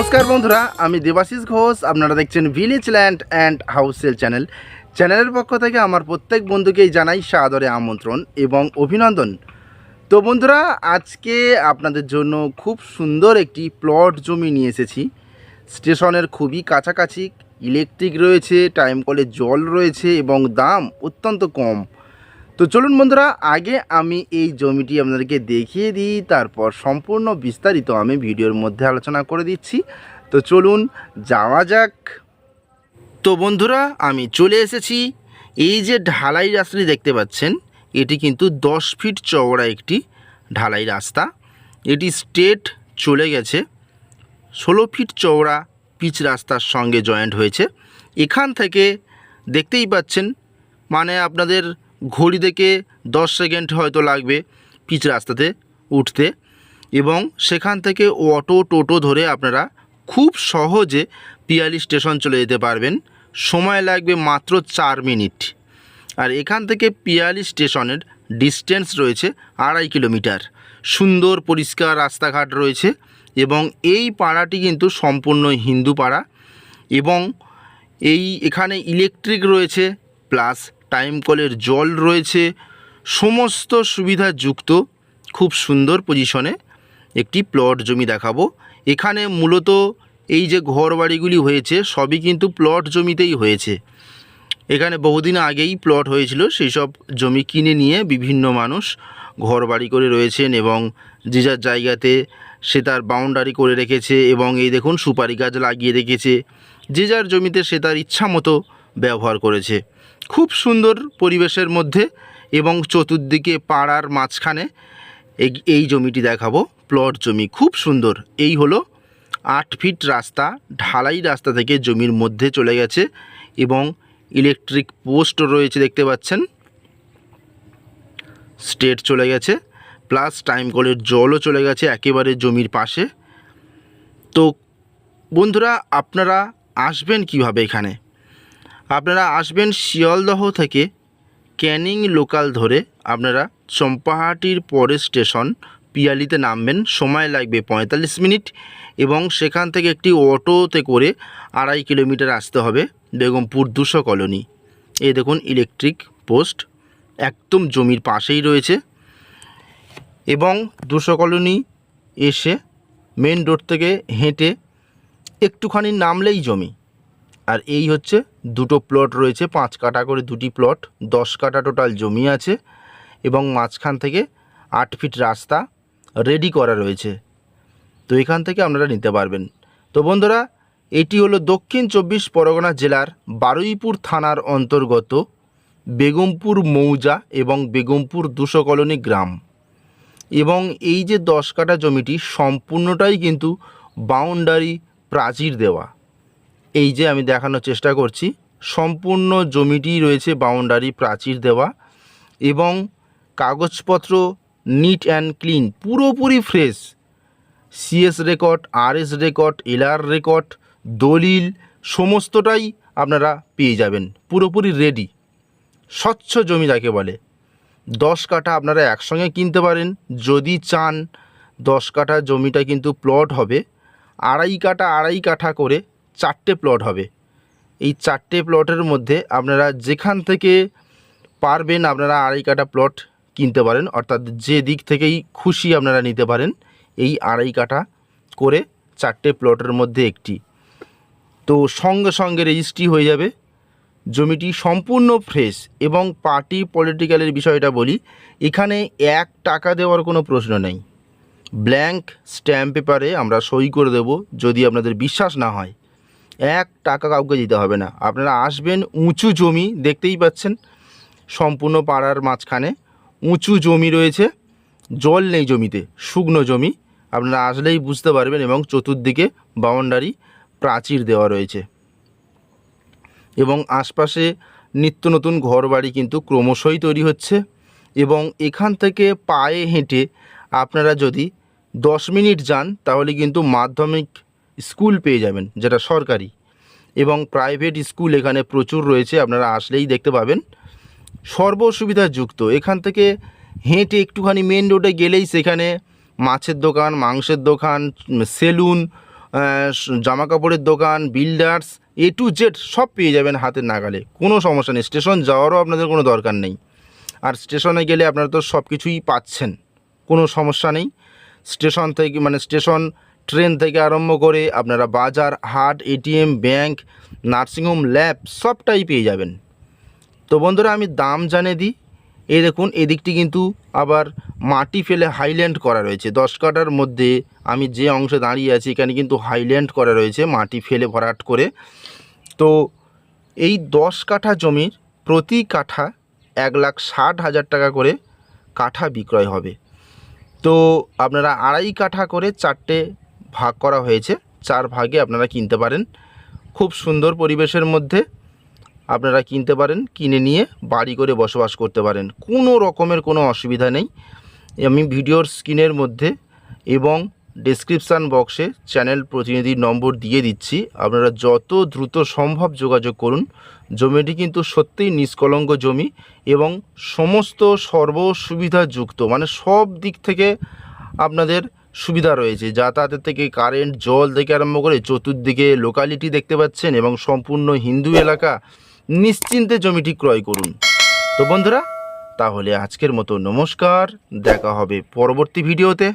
নমস্কার বন্ধুরা, আমি দেবাশিস ঘোষ, আপনারা দেখছেন village land and house sale channel চ্যানেলের পক্ষ থেকে আমার প্রত্যেক বন্ধুকেই জানাই সাদরে আমন্ত্রণ এবং অভিনন্দন। তো বন্ধুরা, আজকে আপনাদের জন্য খুব সুন্দর একটি প্লট জমি নিয়ে এসেছি। স্টেশনের খুবই কাছাকাছি ইলেকট্রিক রয়েছে টাইম কলে জল রয়েছে এবং দাম অত্যন্ত কম। তো চলুন বন্ধুরা, আগে আমি এই জমিটি আপনাদেরকে দেখিয়ে দিই, তারপর সম্পূর্ণ বিস্তারিত আমি ভিডিওর মধ্যে আলোচনা করে দিচ্ছি। তো চলুন যাওয়া যাক। তো বন্ধুরা, আমি চলে এসেছি। এই যে ঢালাই রাস্তাটি দেখতে পাচ্ছেন, এটি কিন্তু দশ ফিট চওড়া একটি ঢালাই রাস্তা। এটি স্টেট চলে গেছে। ষোলো ফিট চওড়া পিচ রাস্তার সঙ্গে জয়েন্ট হয়েছে। এখান থেকে দেখতেই পাচ্ছেন মানে আপনাদের ঘড়ি দেখে দশ সেকেন্ড হয়তো লাগবে পিচ রাস্তাতে উঠতে। এবং সেখান থেকে অটো, টোটো ধরে আপনারা খুব সহজে পিয়ালি স্টেশন চলে যেতে পারবেন। সময় লাগবে মাত্র চার মিনিট। আর এখান থেকে পিয়ালি স্টেশনের ডিস্টেন্স রয়েছে আড়াই কিলোমিটার। সুন্দর পরিষ্কার রাস্তাঘাট রয়েছে এবং এই পাড়াটি কিন্তু সম্পূর্ণ হিন্দু পাড়া। এবং এই এখানে ইলেকট্রিক রয়েছে, প্লাস টাইম কলের জল রয়েছে। সমস্ত সুবিধা যুক্ত। খুব সুন্দর পজিশনে একটি প্লট জমি দেখাবো। এখানে মূলত এই যে ঘর বাড়িগুলি হয়েছে, সবই কিন্তু প্লট জমিতেই হয়েছে। এখানে বহুদিন আগেই প্লট হয়েছিল সেই সব জমি কিনে নিয়ে বিভিন্ন মানুষ ঘর বাড়ি করে রয়েছেন এবং যে যার জায়গাতে সে তার বাউন্ডারি করে রেখেছে এবং এই দেখুন সুপারি গাছ লাগিয়ে রেখেছে। যে যার জমিতে সে তার ইচ্ছা মতো ব্যবহার করেছে। খুব সুন্দর পরিবেশের মধ্যে এবং চতুর্দিকে পাড়ার মাঝখানে এই জমিটি দেখাবো, প্লট জমি, খুব সুন্দর। এই হলো আট ফিট রাস্তা, ঢালাই রাস্তা থেকে জমির মধ্যে চলে গেছে এবং ইলেকট্রিক পোস্ট রয়েছে দেখতে পাচ্ছেন। স্টেট চলে গেছে, প্লাস টাইম কলের জলও চলে গেছে একেবারে জমির পাশে। তো বন্ধুরা, আপনারা আসবেন কীভাবে এখানে? আপনারা আসবেন শিয়ালদহ থেকে ক্যানিং লোকাল ধরে আপনারা চম্পাহাটির পরের স্টেশন পিয়ালিতে নামবেন। সময় লাগবে পঁয়তাল্লিশ মিনিট এবং সেখান থেকে একটি অটোতে করে আড়াই কিলোমিটার আসতে হবে বেগমপুর দুশো কলোনি। এই দেখুন ইলেকট্রিক পোস্ট, একদম জমির পাশেই রয়েছে। এবং দুশো কলোনি এসে মেন রোড থেকে হেঁটে একটুখানি নামলেই জমি। আর এই হচ্ছে দুটো প্লট রয়েছে, পাঁচ কাটা করে দুটি প্লট দশ কাটা টোটাল জমি আছে এবং মাঝখান থেকে আট ফিট রাস্তা রেডি করা রয়েছে। তো এখান থেকে আপনারা নিতে পারবেন। তো বন্ধুরা, এটি হলো দক্ষিণ চব্বিশ পরগনা জেলার বারুইপুর থানার অন্তর্গত বেগমপুর মৌজা এবং বেগমপুর দুশো কলোনি গ্রাম। এবং এই যে দশ কাটা জমিটি সম্পূর্ণটাই কিন্তু বাউন্ডারি প্রাচীর দেওয়া। এই যে আমি দেখানোর চেষ্টা করছি, সম্পূর্ণ জমিটি রয়েছে বাউন্ডারি প্রাচীর দেওয়া এবং কাগজপত্র নিট অ্যান্ড ক্লিন পুরোপুরি fresh CS record RS record LR record দলিল, সমস্তটাই আপনারা পেয়ে যাবেন, পুরোপুরি রেডি স্বচ্ছ জমি যাকে বলে। দশ কাঠা আপনারা একসঙ্গে কিনতে পারেন, যদি চান দশ কাঠা জমিটা কিন্তু প্লট হবে, আড়াই কাঠা আড়াই কাঠা করে চারটে প্লট হবে। এই চারটে প্লটের মধ্যে আপনারা যেখান থেকে পারবেন আপনারা আড়াই কাঠা প্লট কিনতে পারেন, অর্থাৎ যে দিক থেকেই খুশি আপনারা নিতে পারেন, এই আড়াই কাঠা করে চারটে প্লটের মধ্যে একটি। তো সঙ্গে সঙ্গে রেজিস্ট্রি হয়ে যাবে। জমিটি সম্পূর্ণ ফ্রেশ এবং পার্টি পলিটিক্যালের বিষয়টা বলি, এখানে এক টাকা দেওয়ার কোনো প্রশ্ন নেই। ব্ল্যাঙ্ক স্ট্যাম্প পেপারে আমরা সই করে দেব, যদি আপনাদের বিশ্বাস না হয়। এক টাকা কাউকে দিতে হবে না। আপনারা আসবেন উঁচু জমি, দেখতেই পাচ্ছেন সম্পূর্ণ পাড়ার মাঝখানে। উঁচু জমি রয়েছে, জল নেই জমিতে, শুকনো জমি। আপনারা আসলেই বুঝতে পারবেন এবং চতুর্দিকে বাউন্ডারি প্রাচীর দেওয়া রয়েছে। এবং আশপাশে নিত্য নতুন ঘরবাড়ি কিন্তু ক্রমশই তৈরি হচ্ছে এবং এখান থেকে পায়ে হেঁটে আপনারা যদি দশ মিনিট যান, তাহলে কিন্তু মাধ্যমিক স্কুল পেয়ে যাবেন, যেটা সরকারি। এবং প্রাইভেট স্কুল এখানে প্রচুর রয়েছে, আপনারা আসলেই দেখতে পাবেন। সর্ব সুবিধাযুক্ত এখান থেকে হেঁটে একটুখানি মেন রোডে গেলেই সেখানে মাছের দোকান, মাংসের দোকান সেলুন জামা কাপড়ের দোকান বিল্ডার্স এ টু জেড সব পেয়ে যাবেন হাতের নাগালে। কোনো সমস্যা নেই। স্টেশন যাওয়ারও আপনাদের কোনো দরকার নেই। আর স্টেশনে গেলে আপনারা তো সব কিছুই পাচ্ছেন। কোনো সমস্যা নেই। স্টেশন থেকে মানে স্টেশন ট্রেন থেকে আরম্ভ করে আপনারা বাজার, হাট, এটিএম, ব্যাংক নার্সিংহোম ল্যাব সবটাই পেয়ে যাবেন। তো বন্ধুরা, আমি দাম জানিয়ে দিই। এই দেখুন, এদিকটি কিন্তু আবার মাটি ফেলে হাইল্যান্ড করা রয়েছে। দশ কাঠার মধ্যে আমি যে অংশে দাঁড়িয়ে আছি, এখানে কিন্তু হাইল্যান্ড করা রয়েছে, মাটি ফেলে ভরাট করে। তো এই দশ কাঠা জমির প্রতি কাঠা এক লাখ ষাট হাজার টাকা করে কাঠা বিক্রয় হবে। তো আপনারা আড়াই কাঠা করে চারটে ভাগ করা হয়েছে, চার ভাগে আপনারা কিনতে পারেন। খুব সুন্দর পরিবেশের মধ্যে আপনারা কিনতে পারেন, কিনে নিয়ে বাড়ি করে বসবাস করতে পারেন। কোনো রকমের কোনো অসুবিধা নেই। আমি ভিডিওর স্ক্রিনের মধ্যে এবং ডেসক্রিপশান বক্সে চ্যানেল প্রতিনিধির নম্বর দিয়ে দিচ্ছি। আপনারা যত দ্রুত সম্ভব যোগাযোগ করুন। জমিটি কিন্তু সত্যিই নিষ্কলঙ্ক জমি এবং সমস্ত সর্ব সুবিধাযুক্ত মানে সব দিক থেকে আপনাদের সুবিধা রয়েছে। যাতায়াতের থেকে কারেন্ট জল থেকে আরম্ভ করে চতুর্দিকে লোকালিটি দেখতে পাচ্ছেন এবং সম্পূর্ণ হিন্দু এলাকা নিশ্চিন্তে জমিটি ক্রয় করুন। তো বন্ধুরা, তাহলে আজকের মতো নমস্কার, দেখা হবে পরবর্তী ভিডিওতে।